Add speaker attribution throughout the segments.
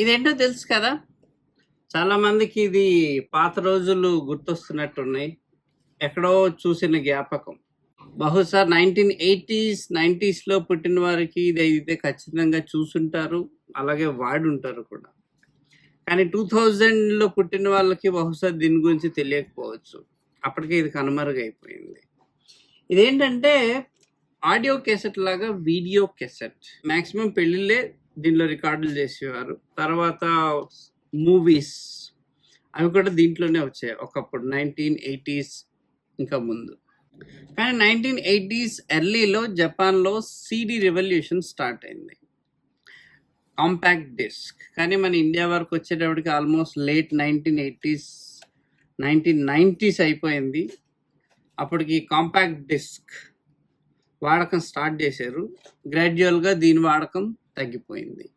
Speaker 1: ఇదేంటో తెలుసు కదా? చాలా మందికి ఇది పాత రోజులు గుర్తొస్తున్నట్టున్నాయి. ఎక్కడో చూసిన జ్ఞాపకం. బహుశా నైన్టీన్ ఎయిటీస్ నైంటీస్లో పుట్టిన వారికి ఇది అయితే ఖచ్చితంగా చూసుంటారు. అలాగే వాడుంటారు కూడా. కానీ టూ థౌజండ్లో పుట్టిన వాళ్ళకి బహుశా దీని గురించి తెలియకపోవచ్చు. అప్పటికే ఇది కనుమరుగైపోయింది. ఇదేంటంటే ఆడియో కెసెట్ లాగా వీడియో కెసెట్. మ్యాక్సిమం పెళ్ళిళ్ళే దీనిలో రికార్డులు చేసేవారు. తర్వాత మూవీస్ అవి కూడా దీంట్లోనే వచ్చాయి. ఒకప్పుడు నైన్టీన్ ఎయిటీస్ ఇంకా ముందు. కానీ నైన్టీన్ ఎయిటీస్ ఎర్లీలో జపాన్లో సిడి రెవల్యూషన్ స్టార్ట్ అయింది. Compact disc. కానీ మన ఇండియా వరకు వచ్చేటప్పటికి almost late nineteen eighties nineteen nineties అయిపోయింది. అప్పటికి కాంపాక్ట్ డిస్క్ వాడకం స్టార్ట్ చేశారు. గ్రాడ్యువల్గా దీని వాడకం తగ్గిపోయింది.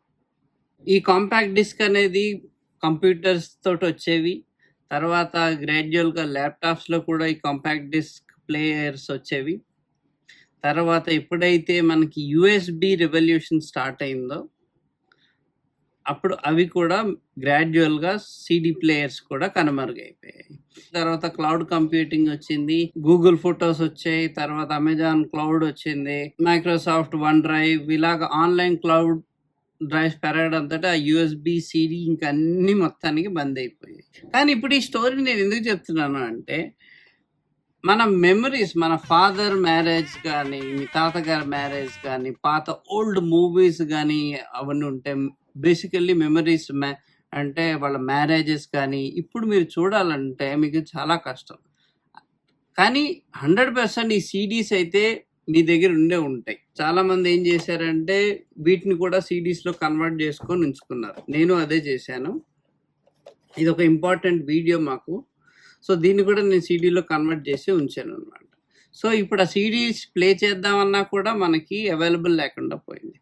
Speaker 1: ఈ కాంపాక్ట్ డిస్క్ అనేది కంప్యూటర్స్ తోటి వచ్చేవి. తర్వాత గ్రాడ్యువల్గా ల్యాప్టాప్స్లో కూడా ఈ కాంపాక్ట్ డిస్క్ ప్లేయర్స్ వచ్చేవి. తర్వాత ఎప్పుడైతే మనకి యుఎస్బి రెవల్యూషన్ స్టార్ట్ అయిందో అప్పుడు అవి కూడా గ్రాడ్యువల్గా సిడి ప్లేయర్స్ కూడా కనుమరుగైపోయాయి. తర్వాత క్లౌడ్ కంప్యూటింగ్ వచ్చింది గూగుల్ ఫొటోస్ వచ్చాయి తర్వాత అమెజాన్ క్లౌడ్ వచ్చింది మైక్రోసాఫ్ట్ వన్ డ్రైవ్ ఇలాగ ఆన్లైన్ క్లౌడ్ డ్రైవ్స్ పెరగడంతో ఆ యూఎస్బి సిడి ఇంకా అన్ని మొత్తానికి బంద్ అయిపోయాయి. కానీ ఇప్పుడు ఈ స్టోరీ నేను ఎందుకు చెప్తున్నాను అంటే మన మెమరీస్ మన ఫాదర్ మ్యారేజ్ కానీ మీ తాతగారి మ్యారేజ్ కానీ పాత ఓల్డ్ మూవీస్ కానీ అవన్నీ ఉంటాయి బేసికల్లీ మెమరీస్ అంటే వాళ్ళ మ్యారేజెస్ కానీ ఇప్పుడు మీరు చూడాలంటే మీకు చాలా కష్టం. కానీ హండ్రెడ్ పర్సెంట్ ఈ సిడీస్ అయితే మీ దగ్గర ఉండే ఉంటాయి. చాలా మంది ఏం చేశారంటే వీటిని కూడా సిడీస్లో కన్వర్ట్ చేసుకొని ఉంచుకున్నారు. నేను అదే చేశాను. ఇది ఒక ఇంపార్టెంట్ వీడియో మాకు. సో దీన్ని కూడా నేను సీడీలో కన్వర్ట్ చేసి ఉంచాను అనమాట సో ఇప్పుడు ఆ సీడీస్ ప్లే చేద్దామన్నా కూడా మనకి అవైలబుల్ లేకుండా పోయింది.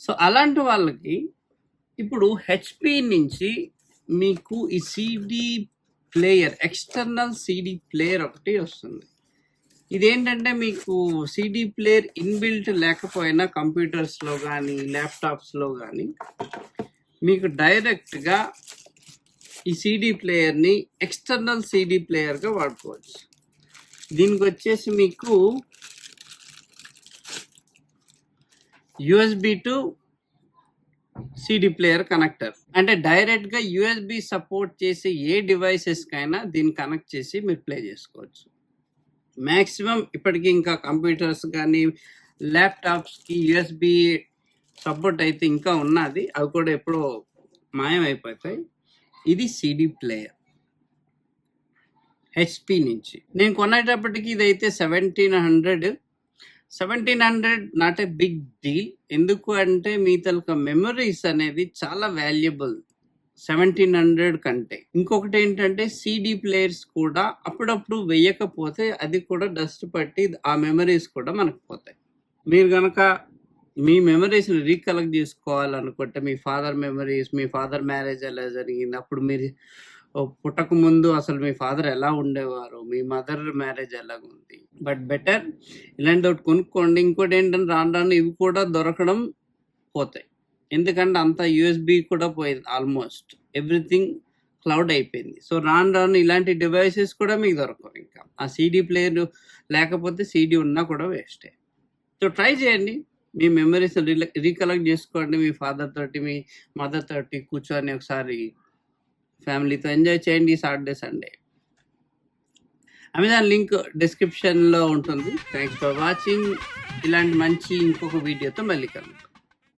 Speaker 1: సో అలాంటి వాళ్ళకి ఇప్పుడు హెచ్పి నుంచి మీకు ఈ CD player external CD player ఒకటి వస్తుంది. ఇదేంటంటే మీకు సిడి ప్లేయర్ ఇన్బిల్ట్ లేకపోయినా కంప్యూటర్స్లో కానీ ల్యాప్టాప్స్లో కానీ మీకు డైరెక్ట్గా ఈ సిడి ప్లేయర్ని ఎక్స్టర్నల్ సిడి ప్లేయర్గా వాడుకోవచ్చు. దీనికి వచ్చేసి మీకు USB to CD player connector అంటే డైరెక్ట్గా యుఎస్బి సపోర్ట్ చేసే ఏ డివైసెస్కైనా దీన్ని కనెక్ట్ చేసి మీరు ప్లే చేసుకోవచ్చు. మ్యాక్సిమం ఇప్పటికీ ఇంకా కంప్యూటర్స్ కానీ ల్యాప్టాప్స్కి యుఎస్బి సపోర్ట్ అయితే ఇంకా ఉన్నది. అవి కూడా ఎప్పుడో మాయమైపోతాయి. ఇది సిడి ప్లేయర్ హెచ్పి నుంచి. నేను కొనేటప్పటికి ఇదైతే seventeen hundred seventeen hundred not a big deal. ఎందుకు అంటే మీ తలక మెమరీస్ అనేది చాలా వాల్యుబుల్ సెవెంటీన్ హండ్రెడ్ కంటే. ఇంకొకటి ఏంటంటే సిడి ప్లేయర్స్ కూడా అప్పుడప్పుడు వేయకపోతే అది కూడా డస్ట్ పట్టి ఆ మెమరీస్ కూడా మనకు పోతాయి. మీరు కనుక మీ మెమరీస్ని రీకలెక్ట్ చేసుకోవాలనుకుంటే మీ ఫాదర్ మెమరీస్ మీ ఫాదర్ మ్యారేజ్ ఎలా జరిగింది అప్పుడు మీరు పుట్టక ముందు అసలు మీ ఫాదర్ ఎలా ఉండేవారు? మీ మదర్ మ్యారేజ్ ఎలా ఉంది బట్ బెటర్ ఇలాంటి ఒకటి కొనుక్కోండి. ఇంకోటి ఏంటంటే రాను రాను ఇవి కూడా దొరకడం పోతాయి. ఎందుకంటే అంత యూఎస్బి కూడా పోయింది ఆల్మోస్ట్. ఎవ్రీథింగ్ క్లౌడ్ అయిపోయింది. సో రాను రాను ఇలాంటి డివైసెస్ కూడా మీకు దొరకవు ఇంకా. ఆ సీడీ ప్లేయర్ లేకపోతే సీడీ ఉన్నా కూడా వేస్టే. సో ట్రై చేయండి. మీ మెమరీస్ రీకలెక్ట్ చేసుకోండి మీ ఫాదర్ తోటి మీ మదర్ తోటి కూర్చొని ఒకసారి ఫ్యామిలీతో ఎంజాయ్ చేయండి సాటర్డే సండే. అమెజాన్ లింక్ డిస్క్రిప్షన్లో ఉంటుంది. థ్యాంక్స్ ఫర్ వాచింగ్ ఇలాంటి మంచి ఇంకొక వీడియోతో మళ్ళీ కలుగుతాం